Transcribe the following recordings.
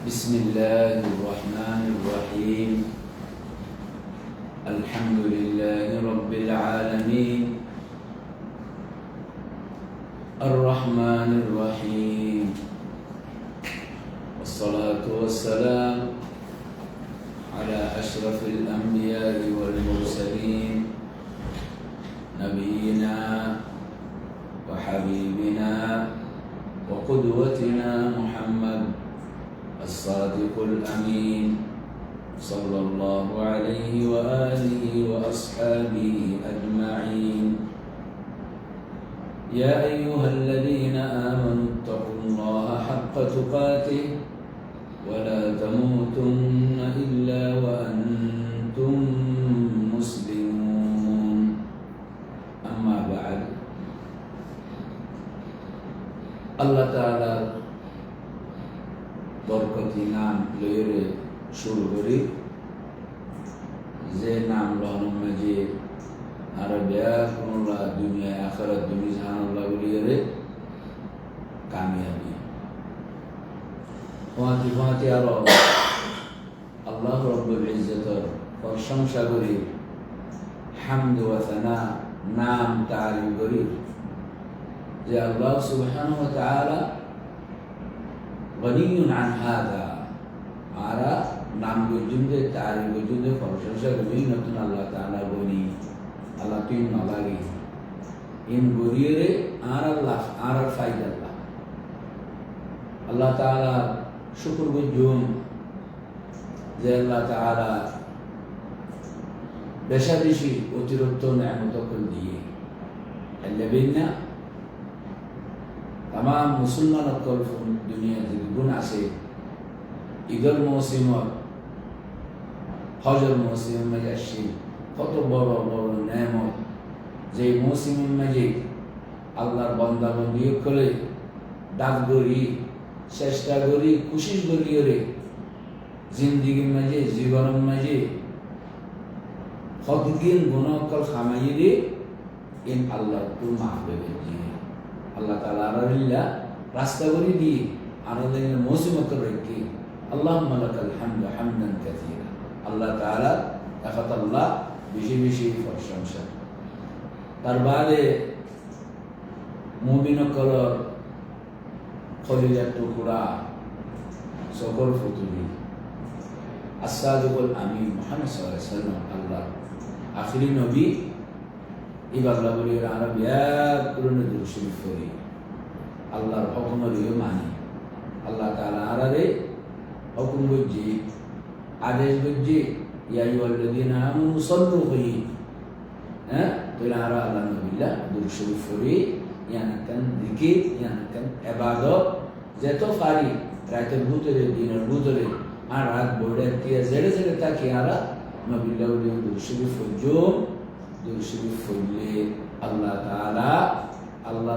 بسم الله الرحمن الرحيم. الحمد لله رب العالمين. الرحمن الرحيم. والصلاة والسلام على أشرف الأنبياء والمرسلين. نبينا وحبيبنا وقدوتنا محمد الصادق الأمين. صلى الله عليه وآله وأصحابه أجمعين. يا أيها الذين آمنوا اتقوا الله حق تقاته ولا تموتن إلا وأنتم শুরু করি। যে নাম লহন মাঝে আর ব্যাকুল্লা দুনিয়া আখরাত দুনিয়া জাহানুল্লাহ বলিয়ে কামিয়াবি। ফাঁতি ফাঁতি আরও আল্লাহ রব্বুল ইজ্জতর প্রশংসা করি। হামদ ওয়া সানা, নাম তারিফ করি। যে আল্লাহ সুবহানাহু ওয়া তাআলা গনিউন আন আরা নাম গজুন্দে তারিফ গজুন্দে প্রশংসা করি নতুন আল্লাহ তাআলা বনি আল্লাহ তুই নলাগি ইন গরিয়ে আর আল্লাহ, আর ফাইদা আল্লাহ। আল্লাহ তাআলা শুকুর গুজুম যে আল্লাহ তাআলা বেশা বেশি অতিরিক্ত নেমত দিয়ে এলেবিনা তাম মুসলমান অকল দুনিয়া যে গুণ আছে ঈদর মৌসিমত হজর মৌসিমের মাঝে আসছি কত বড় বড় নেমত যে মৌসিমের মাঝে আল্লাহর বন্দাবন্দি করে, ডাক করি চেষ্টা করি কুশিস করি রে জিন্দিগির মাঝে, জীবনের মাঝে হকদিন গুণকল খামাই রে ইন আল্লাহ তু মাহবেবে দিয়ে। আল্লাহ তালা আরিল্লা রাস্তা করে দিয়ে আনন্দের মৌসুমত রেখে আল্লাহ মালাকাল হামদ হামদান কাথিরা আল্লাহ তালা একাত আল্লাহ বেশি বেশি প্রশংসা। তার বাদে মুমিন কলর খলিজার টুকুরা সকল ফুতুরি। আসাদুল আমি মোহাম্মদ সাল্লাম আল্লাহ। আখিরি নবী এই বাংলা বলি আমরা বিরাট পুরনো দুর শরীফ করি আল্লাহর হকুম দিও মানি। আল্লাহ তালা আরারে হকুম বুঝছি আদেশ বুঝছি ইয়াই ওয়াল্লাযীনা আমানু সাল্লু করি হ্যাঁ? আল্লাহ আল্লাহ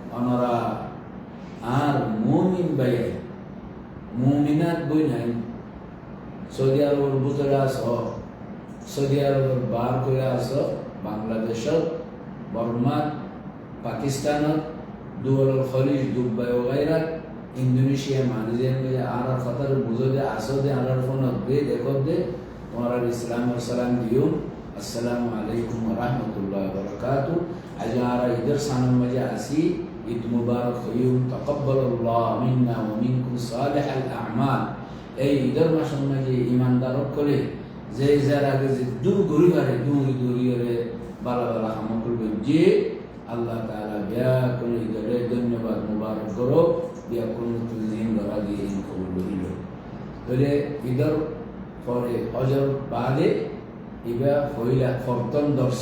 বই নাই সৌদি আরবের ভিতরে আস সৌদি আরবের বার করে আস বাংলাদেশত বর্মাত পাকিস্তানত দুয়ারের খলিজ দুবাই ওগাইরাত ইন্দোনেশিয়া মালয়েশিয়া আর কথার বুঝো যে আসো দে আর ফোনত দে দেখো দে তোমার ইসলাম সালাম দিও আসসালামু আলাইকুম রহমতুল্লাহ বরকাত আজ আমরা ঈদের সানের মাঝে আসি ঈদ মুবারক হইম তকব্বাল্লাহ মিন্না ওয়া মিনকুম সালিহাল আ'মাল এই ঈদের মাসের মাঝে ইমানদার করে, যে যার আগে যে দূর গরি পারে দূর দূরিয়ে বালা বালা কাম করবে, যে আল্লাহ তাআলা বিয়া কোন ঈদের ধন্যবাদ মুবারক করো, বিয়া কোন তুজিন ধরা দিয়ে কবুল হইল তাহলে ঈদের পরে হজর বাদে ইবা হইলা ফর্তন দর্শ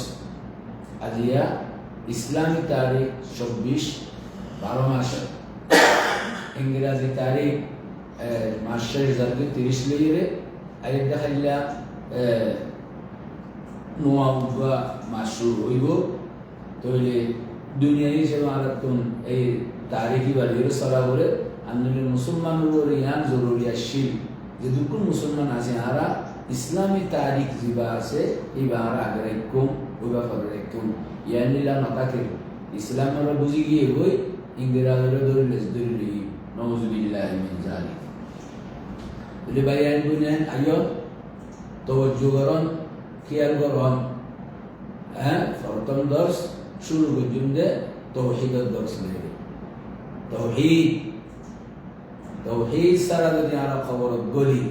আজিয়া ইসলামী তারিখ চব্বিশ বারো মাস। ইংরাজি তারিখ মাস শেষ তিরিশ লেগে আর দেখাইলা নোয়া উঠবা মাস হইব। তাহলে দুনিয়া হিসেবে আর এই তারিখি বাড়িয়ে সরা করে আন্দোলন মুসলমানের উপরে ইয়ান জরুরি আসছিল যে দুকুন মুসলমান আছে, আরা ইসলামী তারিখ যিবা আছে এইবা আর আগে রাখুম ওইবা পরে রাখুম ইয়ান নিলা নতাকে ইসলামের বুঝি গিয়ে বই ইংরেজরা ধরলে ধরলি নজুবিল্লাহ মিন জালিক বলে ভাই আইন বুঝলেন আইয় তবজ্জু করন খেয়াল করন হ্যাঁ প্রথম দর্শ শুরু পর্যন্ত তৌহিদের দর্শ নেবে তৌহিদ তৌহিদ ছাড়া যদি আমরা খবর গলি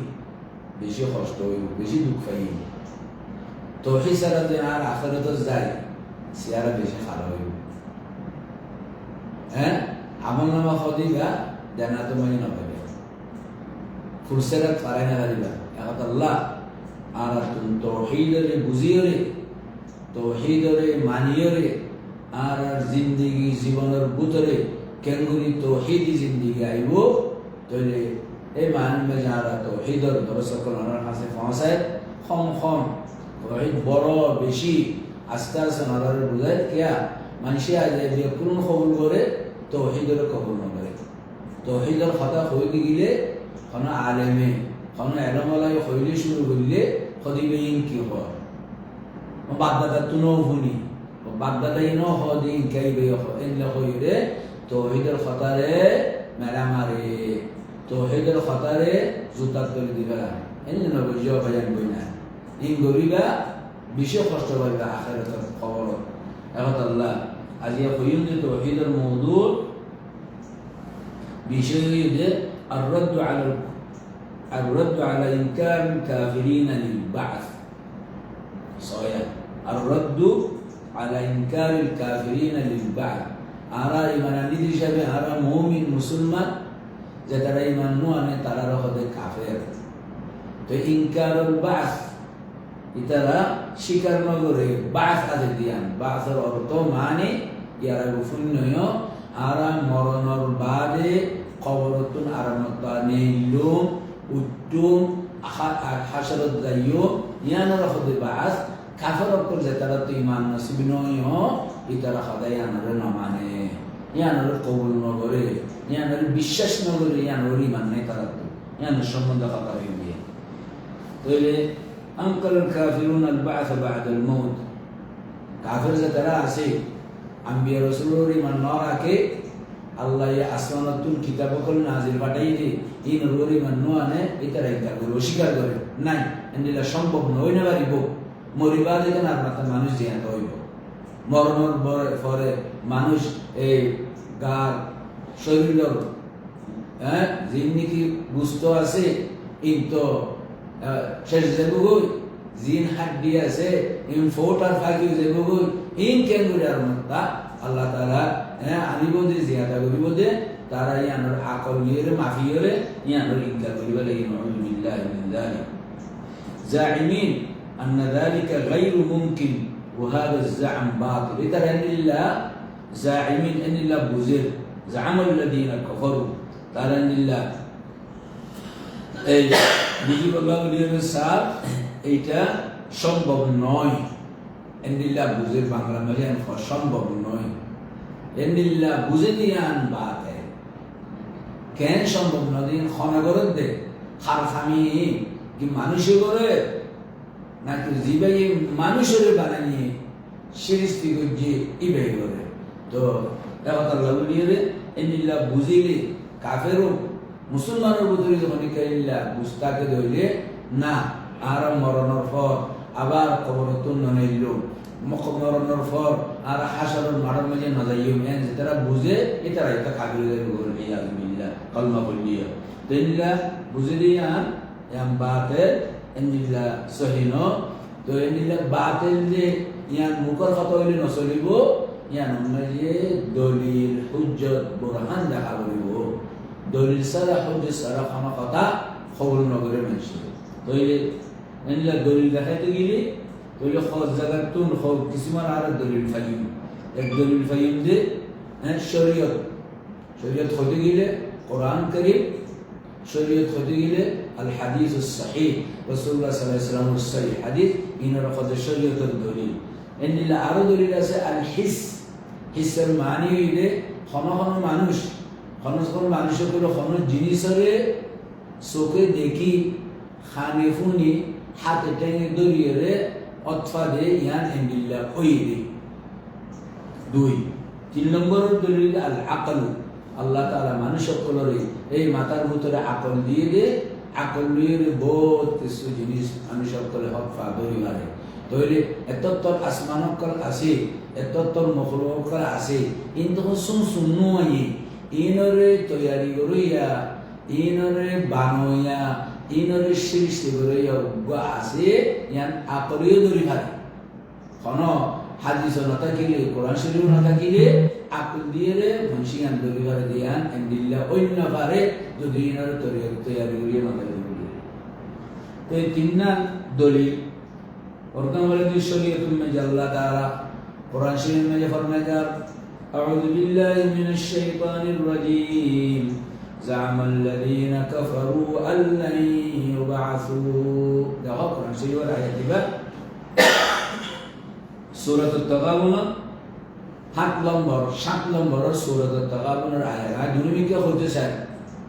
বেশি কষ্ট হইব বেশি দুঃখ পাইব তৌহিদ ছাড়া যদি আর আখেরত যায় সে আর বেশি খারাপ হইব হ্যাঁ আমল নামা খদিবা দেনা তোমাকে না পাবে ফুরসেরাত পারে না দিবা এখন আল্লাহ আর তুমি তৌহিদরে বুঝিয়রে তৌহিদরে মানিয়রে আর আর জিন্দিগি জীবনের ভিতরে কেনগুলি তৌহিদি জিন্দিগি আইব তাহলে এই মানবে যারা তৌহিদর দর্শকল ওনার কাছে পৌঁছায় কম কম তৌহিদ বড় বেশি আস্তে আস্তে ওনার বুঝায় কেয়া মানুষে আজ কোন কবুল করে তৌহিদরে কবুল নকরে তৌহিদর কথা হইতে গেলে কোনো আলেমে কোনো এলমলাই হইলে শুরু করলে সদিবে ইন কি হয় বাগদাদা তুনো শুনি বাগদাদাই ন হদি ইনকাইবে এনলে হইরে তৌহিদের খতারে মেলা মারে তৌহিদের খতারে জুতার তলে দিবে এনলে নবী জিও ভাজান বই না ইন গরিবা বিশ্ব কষ্ট পাইবে আখেরাতের খবর এখন আল্লাহ আজি কইম যে তৌহিদের মওদুর বিষয় হইছে الرد على الرد على إنكار الكافرين للبعث صحيح الرد على إنكار الكافرين للبعث আরা ইমানানি হিসাবে আরা মৌমিন মুসলমান যে তারা ইমান নোয়ানে তারা হতে কাফের তো ইনকারুল বাস ইতারা স্বীকার নগরে বাস আছে দিয়ান বাসের অর্থ মানে ইয়ারা গুফুন্নয় আরা মরণর বাদে কবরতুন আরামতা নেইলুম উত্তুম হাসরত যাইও ইয়ানোর হতে বাস কাফের অক্ষর যে তারা তো ইমান নসিব নয় ইতারা সদায় ইয়ানোরে নমানে ইয়ানোর কবুল নগরে ইয়ানোর বিশ্বাস নগরে ইয়ানোর ইমান নেই তারা তো ইয়ানোর সম্বন্ধে কথা হয়ে গিয়ে তাহলে أنكر الكافرون البعث بعد الموت কাফের যে তারা আছে আম্বিয়া রসুলের ইমান নরাকে আল্লাহ আসমানাতুল কিতাব কল নাজিল পাঠাই দি এই নরুর ইমান নোয়ানে ইতারা ইনকার করে অস্বীকার করে। নাই, এন্ডিলা সম্ভব নয় না পারিব মরিবা দেখেন আর মাথা মানুষ জিয়ান্ত হইব। মরণর পরে মানুষ এই গার শরীরের হ্যাঁ যিনি বুঝতে আছে? ইন তো শেষ যাবগৈ জিন হাড্ডি আছে, ইন ফোট আর ফাঁকি যাবগৈ ইন কেন আর মত্তা আল্লাহ তাআলা হ্যাঁ আনিব যে জিয়াদা করিব যে তারা ইয়ানোর আকল নিয়ে মাফিয়রে ইয়ানোর ইনকার করিব লাগি নাউযু বিল্লাহি মিন যালিক জাইমিন أن ذلك غير ممكن وهذا الزعم باطل إذا أن الله زاعمين أن الله بوزير زعم الذين كفروا قال أن الله এই মুজিবুল্লাহ স্যার এইটা সম্ভব নয় এন্ডিল্লা বুঝে বাংলা মিলিয়ান সম্ভব নয়। এন্ডিল্লা বুঝে দিয়ান বাত। কেন সম্ভব নয় খনাগরত দে? খার খামি কি মানুষে করে? নাকি জিবাই মানুষের বানানি সৃষ্টি করছে ইবাই করে? তো আল্লাহ বলিয়ে এন্ডিল্লা বুঝিলে কাফেরও মুসলমানের ভিতরে যখন কাইল্লা বুঝতাকে ধরলে, না, আর মরণের পর আবার কবরতুন ননাইল মরণের পর আর হাসারের মারার মাঝে নজাইও এন তারা বুঝে, এ তারা এটা কাবিল গরু ইয়া বিল্লাহ কলমা বলিয়া। তেনলা বুঝে দিয়ে ইয়াম বাতেল এনিলা সহিন। তো এনিলা বাতেল যে ইয়ান মুখর কথা হইলে নচলিব ইয়ান যে দলিল, হুজ্জত, বুরহান দেখা করিব। দলিল সারা হজ্জে সারা কথা খবর নগরে মানুষ তৈলে এনলা দলিল দেখাইতে গেলে তৈলে খজ জায়গার তুন খব কিছুমান আর দলিল ফাইম এক দলিল ফাইম যে হ্যাঁ শরীয়ত শরীয়ত হতে গেলে কোরআন করিম শরীয়ত হতে গেলে আল হাদিস সাহিহ রাসূলুল্লাহ সাল্লাল্লাহু আলাইহি ওয়াসাল্লামের সহিহ হাদিস ইনার কত শরীয়তের দলিল এন্ডিলা আরো দলিল আছে আল হিস হিসের মানে হইলে খন খন মানুষ খন খন মানুষের কোনো খন জিনিসরে চোখে দেখি খানে ফুনি হাতে টেঙে দরিয়ে অথবা দে ইয়ান এন্ডিল্লা ওই দে। দুই, তিন নম্বর দলিল আল আকল আল্লাহ তালা মানুষ সকলরে এই মাথার ভিতরে আকল দিয়ে দে, আকল দিয়ে বহুত কিছু জিনিস মানুষ সকলে হক পা ধরিবারে ধরে এতত্তর আসমান অকল আছে, এতত্তর মকল অকল আছে, কিন্তু শুন শুনু আই ইনরে তৈয়ারি করিয়া, ইনরে বানইয়া ইনরে সৃষ্টি করে আছে ইয়ান আকলিও দরি ভারে কোন হাদিস না থাকিলে কোরআন শরীফ না থাকিলে আকল দিয়ে রে দরি ভারে দিয়ান এন্ডিল্লা অন্য ভারে যদি ইনরে তরি তৈরি করিয়ে না তৈরি করিয়ে তো এই তিন দলি অর্থাৎ বলে দৃশ্যনীয় তুমি জাল্লা তারা কোরআন শরীফ মেজে ফরমাইকার أعوذ بالله من الشيطان الرجيم زعم الذين كفروا أن لن يبعثوا ده قرآن شريف الآية دي সুরত তগাবন সাত নম্বর সাত নম্বরের সুরত তগাবনের আয়া দুর্মিকে হইতে চাই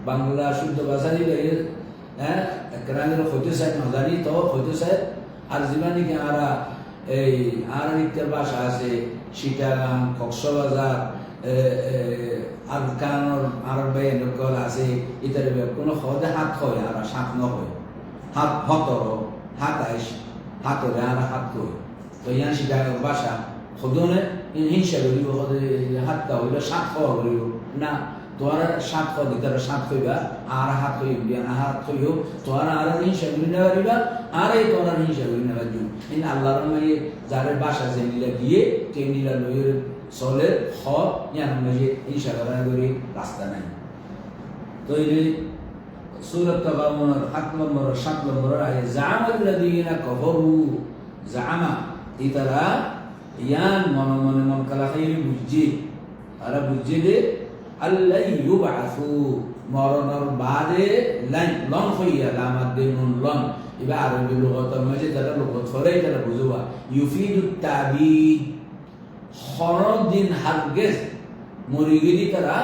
বাংলা শুদ্ধ ভাষা দিলে হ্যাঁ একরানের হইতে চাই নজানি তো হইতে চাই আর যিমানি কি আরা এই আর ইত্যার ভাষা আছে সীতাগাং কক্সবাজার আর কানোর আর বেনকল আছে ইত্যাদি কোনো হদে হাত হয় আর সাপ সাত নহয়। হাত হতর হাত আইস হাতরে আর হাত কই তো ইয়ান সিটাগাং ভাষা সদনে হিংসা করিব হাতটা হইল সাত খাওয়া করিব না তোয়ার সাত খাওয়া দিতে সাত খাইবা আর হাত খাইব বিয়ান হাত খাইব তোয়ার আর হিংসা করি না পারিবা আর এই তোয়ার হিংসা করি না পারিব আল্লাহর যারে বাসা যে নিলা দিয়ে কে নিলা লইয়ের চলে খ মাঝে হিংসা করা রাস্তা নাই। তো এই সুরত তাবামুনের সাত নম্বর সাত নম্বর আয়ে জামাল্লাযীনা কাফারু জামা ইতারা ইয়ান মনে মনে মন কালা খাইলি বুঝছে তারা বুঝছে যে আল্লাহ ইউবাসু মরণর বাদে লাইন, লন হইয়া লামার দে নুন লন। এবার আরবি লোকতর মাঝে যারা লোকত ফরে তারা বুঝবা ইউফিদু তাবিদ হরদ দিন হারগেজ মরিগিরি তারা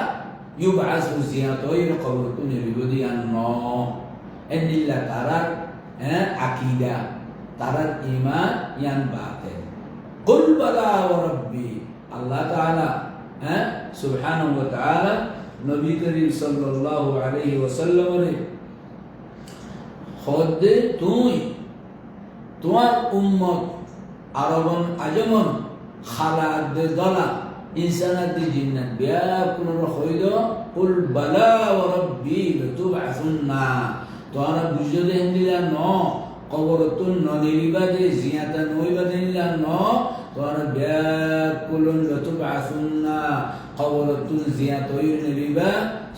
ইউবাসু জিয়াত হইল কবর তু নিরিবদি আন্ন এন্দিল্লা তারার হ্যাঁ আকিদা তারার ইমান ইয়ান বাতেন قل بلى وربي الله تعالى ها سبحانه وتعالى নবী করিম সাল্লাল্লাহু আলাইহি ওয়াসাল্লাম রে খোদে তুই তোমার উম্মত আরবন আজমন খালাদ দলা ইনসানাত জিন্নাত বিয়াকুন রখইদ কুল বালা ওয়া রাব্বি লাতুবআসুন্না তোরা বুঝে দেন দিলা ন কবরতুন ননিরিবাদে জিয়াতা নইবাদে নিলা ন তোরা বিয়াকুলুন লাতুবআসুন্না কবরতুন জিয়াত নইরিবা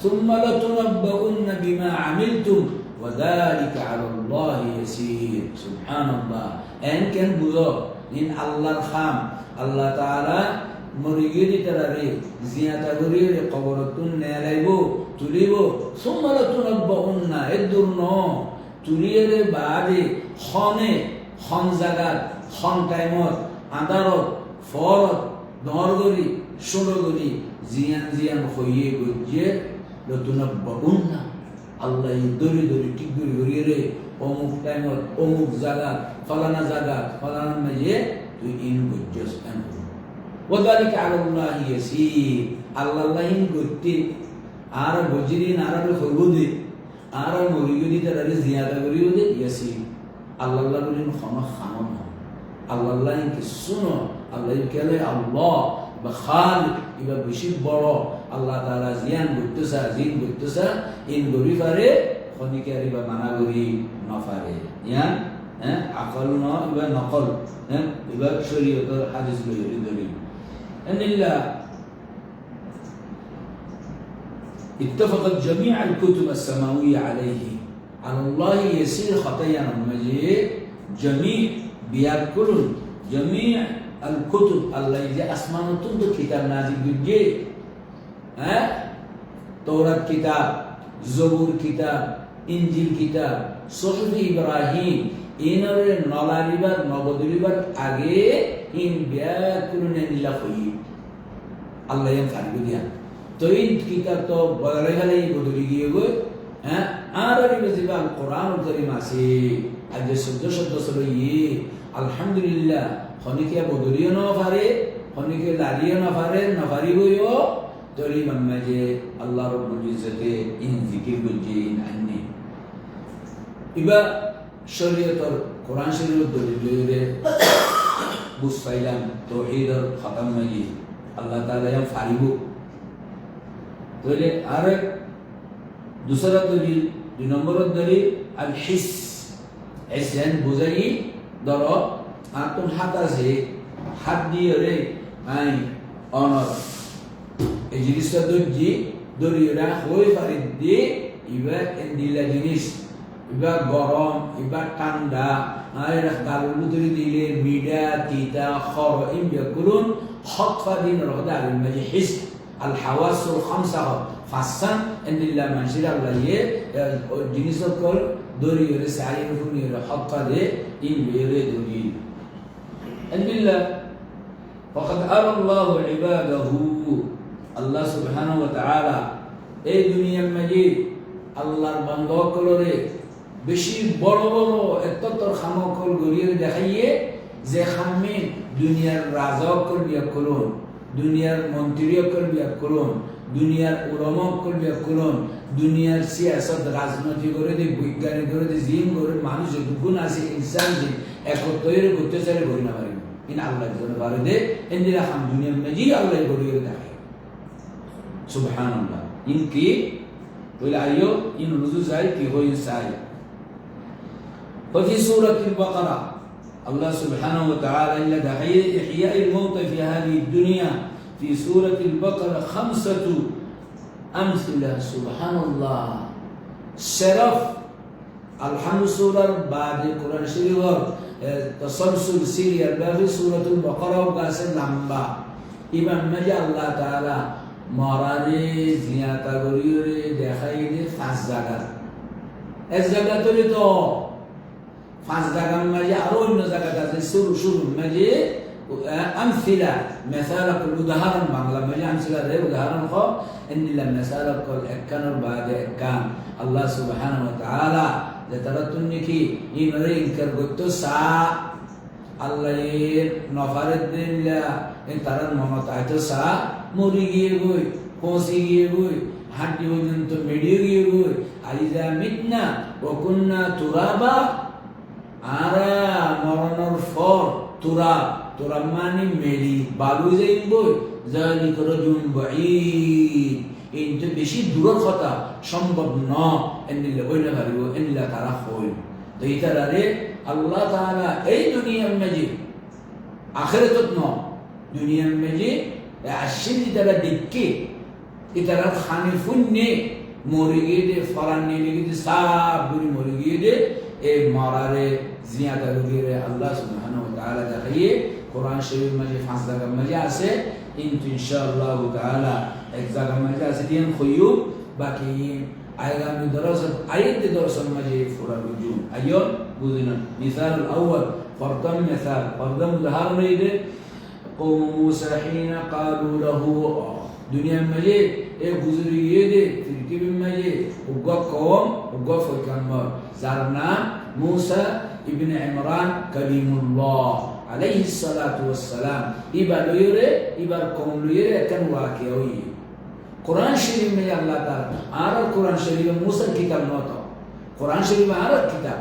ثم لتنبؤن بما عملتم وذلك على الله يسير سبحان الله ان كان بوزو নিন আল্লাহর খাম। আল্লাহ তাআলা মরিগিরি তারা রে জিয়াতা করি রে কবর তুন নেলাইব তুলিব। সোমাল তুনব্ব উন্না এ দূর ন তুলিয়ে রে বাদে খনে খন জাগাত খন টাইমত, আদারত, ফরত, দরগরি, ষোলগরি, জিয়ান জিয়ান হইয়ে গজিয়ে লতুনব্ব উন্না আল্লাহ দরি দরি ঠিক দরি গরিয়ে রে Omuk denir, omuk zarar, falana zarar, falanın mece duyin gudcus emru. Ve dalik alallahi yesir. Allah'ın gutti. Ara gucirin, ara bir hurgudi. Ara muriyudi tararı ziyada guriyudi yesir. Allah'la bilin khama khamam. Allah'ın ki sunu. Allah'ın kele Allah. بخالق يبقى بشيء برا الله تعالى زيان قدسة زين قدسة إن قريفة خونيكا ريبا مناغوري نفاري يا عقلنا يبقى نقل يبقى شريعة حديث له يريدني أن الله اتفقت جميع الكتب السماوية عليه على الله يسير خطايا مجيء جميع بيأكلون جميع الكتب الله يجي أسمانه تنتو كتاب نازل بيجي ها تورات كتاب زبور كتاب ইঞ্জিল কিতাব, সহিফি ইব্রাহিম ইনরে নলারিবার নবদলিবার আগে in ব্যাকুলনে নিলা হই আল্লাহ ইয়ান ফারিগু দিয়া তো in কিতাব তো বদলে গেলে বদলি গিয়ে গই হ্যাঁ? আর আমি কোরআন করিম আছে। আজ সদ্য সদ্য সলো ইয়ে আলহামদুলিল্লাহ খনিকে বদলিও ন খনিকে লারিও না পারে তরি যে আল্লাহ রব্বুল ইজ্জতে ইন জিকির গুলজি ইন ইবা শরীয়তর কোরআন শরীফ দলিলে বুঝ পাইলাম তৌহিদর খতম মাজি আল্লাহ তাআলা ইয়াম ফারিবু। তাহলে আরেক দুসরা দলিল, দুই নম্বরের দলিল, আল হিস। এসেন বুঝাই ধর আর তোর হাত আছে, হাত দিয়ে রে, আই, অনর। এই জিনিসটা দর্জি দরিয়রা হয়ে পারে দিয়ে, ইবা এন্দিলা জিনিস? ইবা গরম ইবা ঠান্ডা আর গালুর ভিতরে দিলে মিডা তিতা খর ইমবিয়া করুন হক ফাদিন রহদা আলিম মাঝে হিস আল হাওয়াসুল খামসা ফাসান এন্দিল্লা মানসির আল্লাহ ইয়ে জিনিস কল দরিয়রে সাইন ফুনিয়রে হক ফাদে ইমবিয়া দরি এন্দিল্লা فقد أرى الله عباده আল্লাহ সুবহানাহু ওয়া তাআলা এই দুনিয়ার মাঝে আল্লাহর বান্দাসকলরে বেশি বড় বড় এত খামকল গড়িয়ে দেখাইয়ে যে খামে দুনিয়ার রাজকর বিয়োগ করুন, দুনিয়ার মন্ত্রীকর বিয়োগ করুন, দুনিয়ার ওরমকর বিয়োগ করুন, দুনিয়ার সিয়াসত রাজনৈতিক করে দিয়ে বৈজ্ঞানিক করে দিয়ে জিম করে মানুষ গুণ আছে, ইনসান যে একত্র অত্যাচারে ভরি না পারি কিন্তু আল্লাহ জন্য ভারত দে ইন্দিরা খান দুনিয়ার মেজি আল্লাহ গড়িয়ে দেখে সুবহান আল্লাহ ইন কি? বলে আইও ইন রুজু চাই কি হয়ে সাহেব وفي سورة البقرة الله سبحانه وتعالى إلا دحي إحياء الموت في هذه الدنيا في سورة البقرة خمسة أمثلة سبحان الله شرف الحمد سورة بعد القرآن الشريف تسلسل سيريا في سورة البقرة وقاسم لمبا إمام مجا الله تعالى মরারে জিয়াতা গরিয়রে দেখাই দে পাঁচ জায়গা এক জায়গা তোরে তো فاز પાંચ દાગામાં જે આરોહણનો ذاك છે સુર શુરુમાં જે أمثلة مثال كل مثالك الأدهارن بانغلا جاء أمثلة ده أدهارن خو إن لما مثالك الأكان بعد أكان. الله سبحانه وتعالى لترتني كي ينرين كرغتو سا. الله نفرد لا إن ترى محمد عيسى سا. موري جيبوي خوسي جيبوي حد يوجن تو ميديو جيبوي أيذا متنا وكنا ترابا তুরা তুরা মানে মেডি বালু যাইন বই জালি করো বাঈদ। কিন্তু বেশি দূরের কথা সম্ভব ন। এনিলে ওই না পারিব এনিলা তারা হই তো এই তারারে আল্লাহ তাআলা এই দুনিয়ার মাঝে, আখিরাতত ন, দুনিয়ার মাঝে আসেনি তারা দেখকে কি তারা খানে ফুন্নে মরে গিয়ে দে, ফলান নিয়ে গিয়ে সাপ গুলি মরে গিয়ে দে এই মরারে জিয়াদা লুগিয়ে আল্লাহ সুবহানাহু ওয়া তাআলা দেখাইয়ে কোরআন শরীফ মাঝে পাঁচ জায়গা মাঝে আছে কিন্তু ইনশাআল্লাহ তাআলা এক জায়গা মাঝে আছে দিন খয়ুব বাকি আগামী দরসত আয়াত দরসত মাঝে ফুরা রুজু আইয়ো বুঝিনা মিসাল আউয়াল প্রথম মিসাল প্রথম উদাহরণ এই قوم موسى حين قالوا له دنيا إيه يدي تركيب المجيد وقا قوم وقا فكان زرنا موسى ابن عمران كريم الله عليه الصلاة والسلام۔ إبا ليري إبا قوم ليري كان واكيوي قرآن شريف من الله تعالى آر قرآن شريف موسى كتاب نوتا قرآن شريف آر كتاب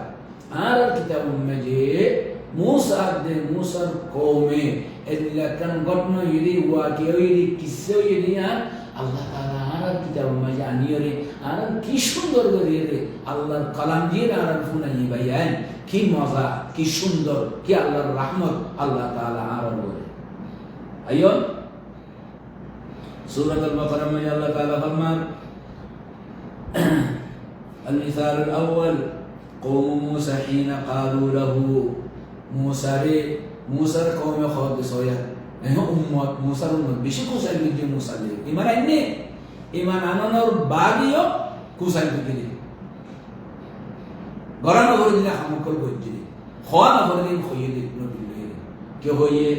آر كتاب مجيد موسى دے موسى قومي كان قطنا يري واقعه يري كسه يري আল্লাহ তারা আর কিতাব মাঝে আনিয়ে রে আর কি সুন্দর করে রে আল্লাহর কালাম দিয়ে আর ফুনাই ভাইয়ান কি মজা কি সুন্দর কি আল্লাহর রাহমত আল্লাহ তাআলা আর বলে আইও سورة البقرة من الله تعالى فرمان. المثال الأول قوم موسى حين قالوا له موسى موسى قوم خود سويا إنه أمة موسى أمة بشي كوسا يجي موسى لي إيمان إني إيمان أنا نور باقيو كوسا يجي গরানো করে দিলে হামকল গজ্জি খাওয়া না করে দিন খইয়ে দিন নবী কে হইয়ে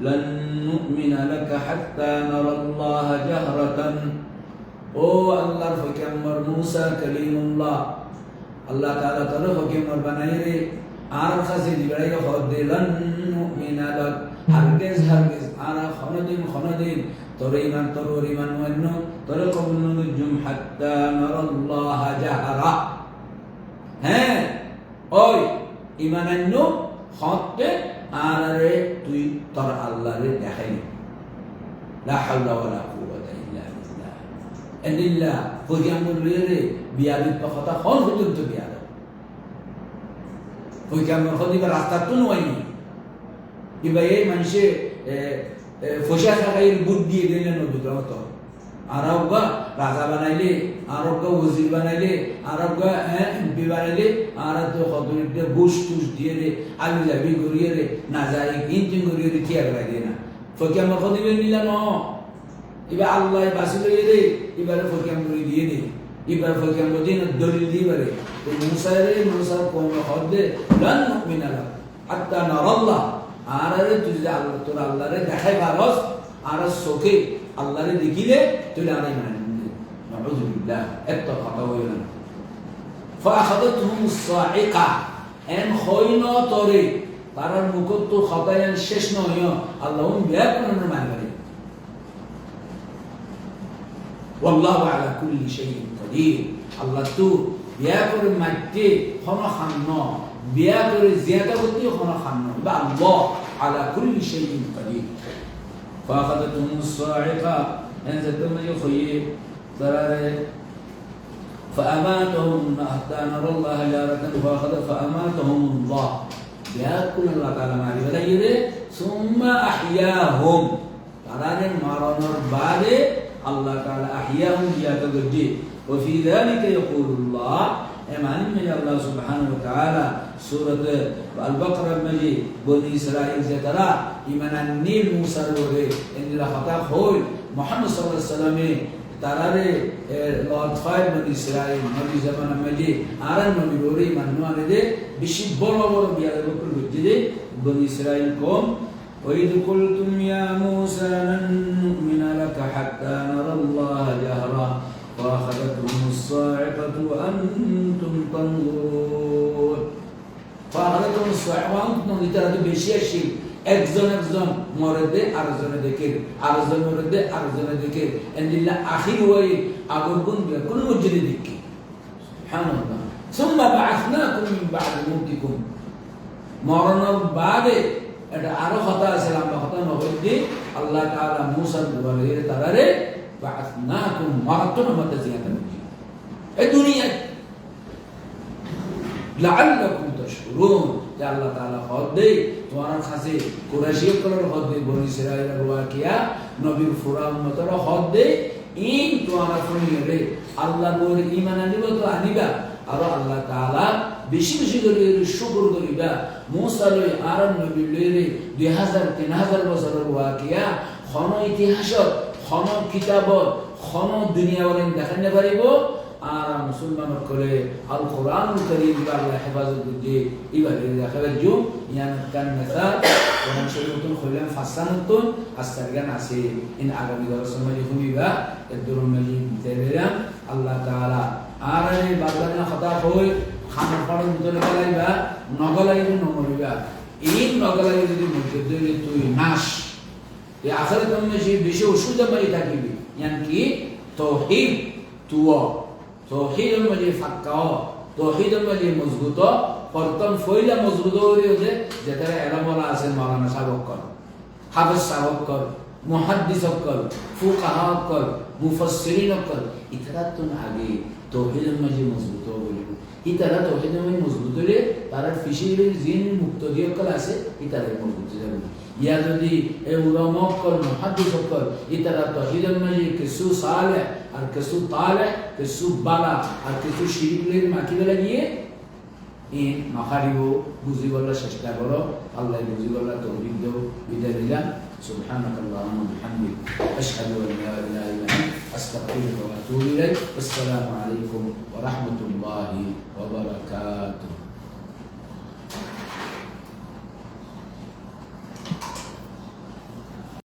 لن نؤمن لك حتى نرى الله جهرة ও আল্লাহর ফকিয়াম্মর মুসা কলিমুল্লাহ আল্লাহ তাআলা তার ফকিয়াম্মর বানাই রে আর কাছে দিবাই হদ দিলান মুমিনা লাক হারগিজ হারগিজ, আর খনদিন খনদিন। তোর ইমান তোর ইমান মান্য। তোর কবুল হাত্তা জাহারা। হ্যাঁ ওই ইমানান্য হতে আর রে তুই তোর আল্লাহরে দেখাই লা হাওলা ওয়ালা কুওয়াতা ইল্লা বিল্লাহ। এনিল্লা ফকিয়াম্মর রে বিয়াদিত কথা হল পর্যন্ত বিয়াদ ফকিয়াম্মর খদিবা রাস্তা তো নয়নি কিবা এই মানুষে ফসা থাকাই বুট দিয়ে দিলেন নবীর মতো আরবগা রাজা বানাইলে আরবগা ওজির বানাইলে আরবগা এমপি বানাইলে, আর তো কতরিতে বুশ টুস দিয়ে রে আলু যাবি গড়িয়ে রে না যাই কিন্তু গড়িয়ে রে ঠিয়া করে দিয়ে না। ফকির আমার কদিবে নিলা ন এবার আল্লাহ বাসি লইয়ে রে এবারে ফকির করে দিয়ে দে এবার ফকির মধ্যে দলিল দিয়ে পারে তো মুসারে মুসার কোন হদে লান মিনালা হাত্তা নারাল্লাহ। আর আরে তুই যদি আল্লাহ, তোর আল্লাহরে দেখাই পারস, আর চোখে আল্লাহরে দেখিলে তুই আরে না এত কথা হইল না। তুম الصاعقة أن خوينا طري তারার মুকুট তো খতায়ান শেষ নয় আল্লাহ ব্যাপ কোন মানবে والله على كل شيء قدير الله تو يا كل مجد خنا خنا বিয়া করে জিয়াদা করতে খন খান্ন বা আল্লাহ على كل شيء قدير فاخذتهم الصاعقه انزلتم يخيب ضرر فاماتهم حتى نرى الله جارة فاخذ فاماتهم الله بياكل الله تعالى ما بغير ثم احياهم তারারে মারানোর বাদে আল্লাহ তাআলা আহইয়াহুম বিয়াকা গজ্জি وفي ذلك يقول الله এমান মে আল্লাহ সুবহানাহু ওয়া তাআলা সূরাত আল-বাকরা মে বনি ইসরাইল যে তারা ইমানান নীল মুসা লোরে এনরা হতা হই মুহাম্মদ সাল্লাল্লাহু আলাইহি সাল্লামে তারারে লর্ড ফাইভ বনি ইসরাইল নবী জামানা মে আর নবী লোরে ইমান নো দে বেশি বড় বড় বিয়া বকর গজ্জি দে বনি ইসরাইল কম وإذ قلتم يا موسى لن نؤمن لك حتى نرى الله جهرا فأخذتهم الصاعقة وأنتم تنظرون فأخذتهم الصاعقة وأنتم تنظرون ترى বেশি আসি একজন একজন মরদে আরেকজনে দেখে আরেকজন মরদে আরেকজনে দেখে এন্দিল্লা আখির ওই আগুন গুন বিয়া কোন মসজিদে দেখি সুবহানাল্লাহ ثم بعثناكم من بعد موتكم মরণের বাদে এটা আরো কথা আছে লম্বা কথা নবদ্দি আল্লাহ তাআলা মুসা বলে তারারে এই দুনিয়া লাআল্লাকুম তাশকুরুন যে আল্লাহ তাআলা, হদ দেই। দেই দেই। রে আনিব তো আনিবা, আর আল্লাহ তাআলা বেশি বেশি করে শুকর করিবা। মুসা লই আর নবী লইরে 2000 3000 বছরের ওয়াকিয়া খন ইতিহাসত খন কিতাবত খন দুনিয়া বলেন দেখান পারিব আর মুসলমান করে আল কোরআন করিম আল্লাহ হেফাজত দিয়ে ইবারে দেখাবে জু ইয়ান কান মেসাল কোরআন শরীফ নতুন খুললাম ফাসান নতুন আস্তার গান আছে। ইন আগামী তেবেরাম আল্লাহ তাআলা আর এই বাগদানা কথা হই খানার পাড়ের ভিতরে গলাইবা নগলাইব নমরিবা। এই নগলাই যদি মধ্যে তুই নাশ। এই আখরে তুমি যে বেশি ওষুধ মারি থাকিবি ইয়ান কি? তৌহিদ তুয়া তৌহিদ মাঝে ফাক্কা তৌহিদ মাঝে মজবুত। প্রথম ফইলা মজবুত হয়ে যে যেটা এলামলা আছে মাওলানা সাহেব কর হাফেজ সাহেব কর মুহাদ্দিস কর ফুকাহা কর মুফাসসিরিন কর ইতারা তো আগে তৌহিদ মাঝে মজবুত বলিব ইতারা তৌহিদ মাঝে মজবুত হলে তারা ফিশির জিন মুক্ত দিয়ে কল আছে ইতারা মজবুত যাবে ইয়া যদি এ উলামা কল মুহাদ্দিস কল ইতারা তৌহিদ মাঝে কিছু সালে আর কিছু তালে কিছু বালা আর কিছু শিরিকের মাকিবে লাগিয়ে ইন মাখারিব বুঝিবলা চেষ্টা করো আল্লাহ বুঝিবলা তৌফিক দেও বিদায় দিলাম سبحانك اللهم وبحمدك أشهد أن لا إله إلا أنت أستغفرك وأتوب إليك والسلام عليكم ورحمة الله